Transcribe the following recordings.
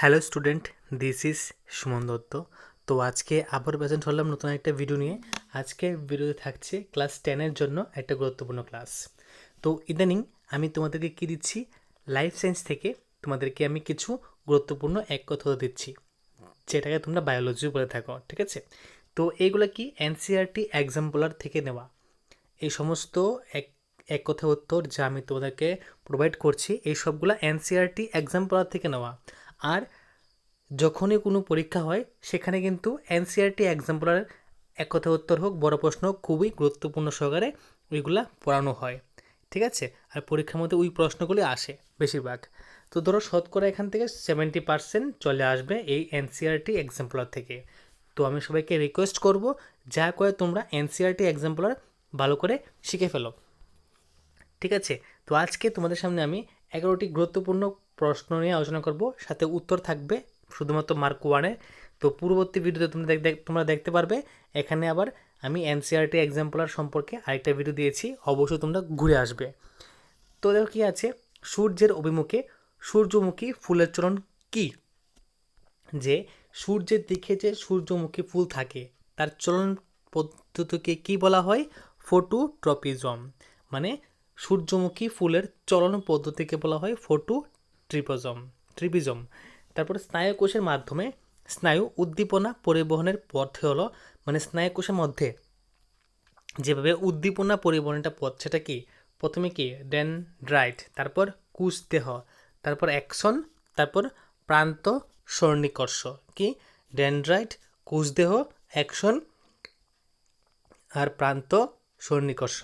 Hello student, this is Suman Dutta. তো আজকে আবার প্রেজেন্ট হলাম নতুন একটা ভিডিও নিয়ে। আজকে ভিডিওতে থাকছে ক্লাস টেনের জন্য একটা গুরুত্বপূর্ণ ক্লাস। তো ইদানিং আমি তোমাদেরকে কী দিচ্ছি? লাইফ সায়েন্স থেকে তোমাদেরকে আমি কিছু গুরুত্বপূর্ণ এক কথা দিচ্ছি, যেটাকে তোমরা বায়োলজি বলে থাকো, ঠিক আছে? তো এইগুলো কি এনসিআরটি এক্সাম্পলার থেকে নেওয়া? এই সমস্ত এক এক কথা উত্তর যা আমি তোমাদেরকে প্রোভাইড করছি, এই সবগুলো এনসিআরটি এক্সাম্পলার থেকে নেওয়া। আর যখনই কোনো পরীক্ষা হয়, সেখানে কিন্তু এনসিআরটি এক্সাম্পলার এক কথা উত্তর হোক, বড় প্রশ্ন খুবই গুরুত্বপূর্ণ সহকারে ওইগুলা পড়ানো হয়। ঠিক আছে? আর পরীক্ষার মধ্যে ওই প্রশ্নগুলি আসে বেশিরভাগ। তো ধরো শতকরা এখান থেকে সেভেন্টি পার্সেন্ট চলে আসবে এই এনসিআরটি এক্সাম্পলার থেকে। তো আমি সবাইকে রিকোয়েস্ট করব, যা করে তোমরা এনসিআরটি এক্সাম্পলার ভালো করে শিখে ফেলো। ঠিক আছে? তো আজকে তোমাদের সামনে আমি এগারোটি গুরুত্বপূর্ণ প্রশ্ন নিয়ে আলোচনা করব। সাথে উত্তর থাকবে শুধুমাত্র মার্ক ওয়ানে। তো পূর্ববর্তী ভিডিওতে তোমরা তোমরা দেখতে পারবে। এখানে আবার আমি এনসিআরটি এক্সাম্পলার সম্পর্কে আরেকটা ভিডিও দিয়েছি। অবশ্যই তোমরা ঘুরে আসবে। তো দেখো কী আছে? সূর্যের অভিমুখে সূর্যমুখী ফুলের চলন কী? যে সূর্যের দিকে যে সূর্যমুখী ফুল থাকে, তার চলন পদ্ধতিকে কি বলা হয়? ফটোট্রপিজম। মানে সূর্যমুখী ফুলের চলন পদ্ধতিকে বলা হয় ফটো ট্রিপজম ট্রিপিজম তারপর স্নায়ুকোষের মাধ্যমে স্নায়ু উদ্দীপনা পরিবহনের পথে হলো মানে স্নায়ুকোষের মধ্যে যেভাবে উদ্দীপনা পরিবহনটা পথ, সেটা কি? প্রথমে কি? ডেনড্রাইট, তারপর কুশদেহ, তারপর অ্যাকশন তারপর প্রান্ত সন্নিকর্ষ কি? ডেনড্রাইট, কুশদেহ অ্যাকশন আর প্রান্ত সন্নিকর্ষ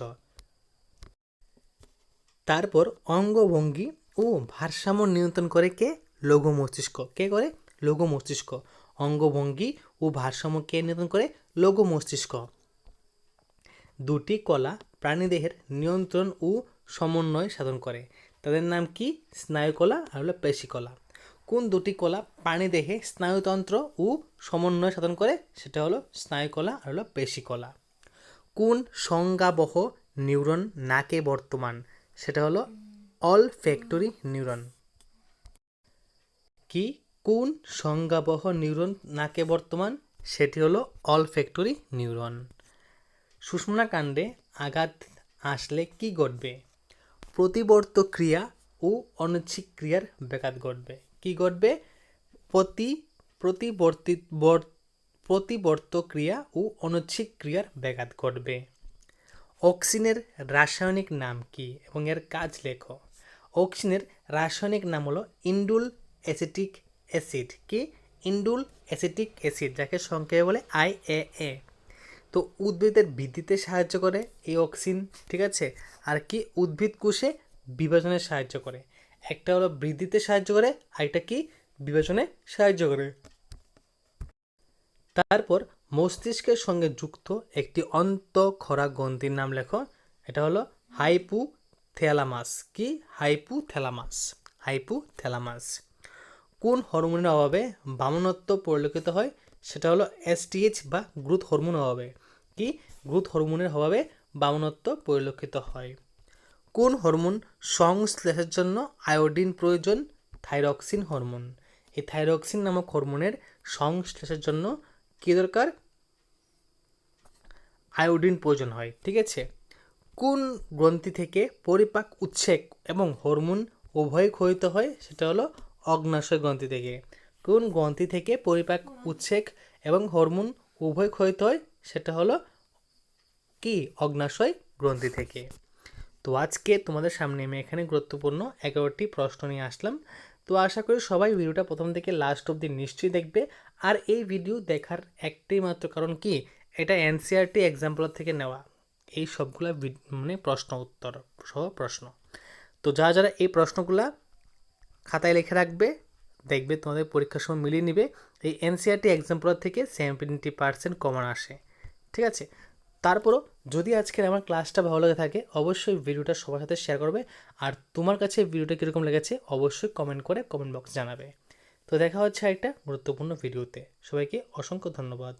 তারপর অঙ্গভঙ্গি ও ভারসাম্য নিয়ন্ত্রণ করে কে? লঘু মস্তিষ্ক। কে করে? লঘু মস্তিষ্ক। অঙ্গভঙ্গি ও ভারসাম্য কে নিয়ন্ত্রণ করে? লঘু মস্তিষ্ক। দুটি কলা প্রাণীদেহের নিয়ন্ত্রণ ও সমন্বয় সাধন করে। তাদের নাম কি? স্নায়ুকলা আর হলো পেশিকলা কোন দুটি কলা প্রাণীদেহে স্নায়ুতন্ত্র ও সমন্বয় সাধন করে? সেটা হলো স্নায়ুকলা আর হলো পেশিকলা কোন সংজ্ঞাবহ নিউরন নাকে বর্তমান? সেটা হলো অল ফ্যাক্টরি নিউরন। কি? কোন সংজ্ঞাবহ নিউরন নাকে বর্তমান? সেটি হলো অল ফ্যাক্টরি নিউরন। সুষমনা কাণ্ডে আঘাত আসলে কি ঘটবে? প্রতিবর্ত ক্রিয়া ও অনৈচ্ছিক ক্রিয়ার ব্যাঘাত ঘটবে। কি ঘটবে? প্রতি, প্রতিবর্তিত বর- প্রতিবর্ত ক্রিয়া ও অনৈচ্ছিক ক্রিয়ার ব্যাঘাত ঘটবে। অক্সিনের রাসায়নিক নাম কি এবং এর কাজ লেখো। অক্সিনের রাসায়নিক নাম হলো ইন্ডুল অ্যাসিটিক অ্যাসিড। কি? ইন্ডুল অ্যাসিটিক অ্যাসিড, যাকে সংক্ষেপে বলে আই এ তো উদ্ভিদের বৃদ্ধিতে সাহায্য করে এই অক্সিন, ঠিক আছে? আর কি উদ্ভিদ কোষে বিভাজনে সাহায্য করে? একটা হলো বৃদ্ধিতে সাহায্য করে আরেকটা কি বিভাজনে সাহায্য করে। তারপর মস্তিষ্কের সঙ্গে যুক্ত একটি অন্তঃক্ষরা গ্রন্থির নাম লেখো। এটা হলো হাইপু থ্যালামাস কি? হাইপু থ্যালামাস হাইপু থ্যালামাস কোন হরমোনের অভাবে বামনত্ব পরিলক্ষিত হয়? সেটা হলো এসটিএইচ বা গ্রোথ হরমোন অভাবে। কি? গ্রোথ হরমোনের অভাবে বামনত্ব পরিলক্ষিত হয়। কোন হরমোন সংশ্লেষের জন্য আয়োডিন প্রয়োজন? Thyroxine hormone. এই থাইরক্সিন নামক হরমোনের সংশ্লেষের জন্য কী দরকার? আয়োডিন প্রয়োজন হয়। ঠিক আছে? কোন গ্রন্থি থেকে পরিপাক উচ্ছেক এবং হরমোন উভয় ক্ষয়িত হয়, সেটা হলো অগ্নাশয় গ্রন্থি থেকে। কোন গ্রন্থি থেকে পরিপাক উচ্ছেক এবং হরমোন উভয় ক্ষয়িত হয়, সেটা হলো কি? অগ্নাশয় গ্রন্থি থেকে। তো আজকে তোমাদের সামনে আমি এখানে গুরুত্বপূর্ণ এগারোটি প্রশ্ন নিয়ে আসলাম। তো আশা করি সবাই ভিডিওটা প্রথম থেকে লাস্ট অবধি নিশ্চয়ই দেখবে। আর এই ভিডিও দেখার একটাই মাত্র কারণ কি? এটা এনসিআরটি এক্সাম্পল থেকে নেওয়া। এই সবগুলা মানে প্রশ্ন, উত্তর সহ প্রশ্ন। তো যারা যারা এই প্রশ্নগুলা খাতায় লিখে রাখবে, দেখবে তোমাদের পরীক্ষার সময় মিলিয়ে নিবে, এই এনসিআরটি এক্সাম্পল থেকে সেভেন্টি পার্সেন্ট কমন আসে। ঠিক আছে? তারপরও যদি আজকের আমার ক্লাসটা ভালো লেগে থাকে, অবশ্যই ভিডিওটা সবার সাথে শেয়ার করবে। আর তোমার কাছে ভিডিওটা কীরকম লেগেছে, অবশ্যই কমেন্ট করে কমেন্ট বক্স জানাবে। তো দেখা হচ্ছে একটা গুরুত্বপূর্ণ ভিডিওতে সবাইকে অসংখ্য ধন্যবাদ।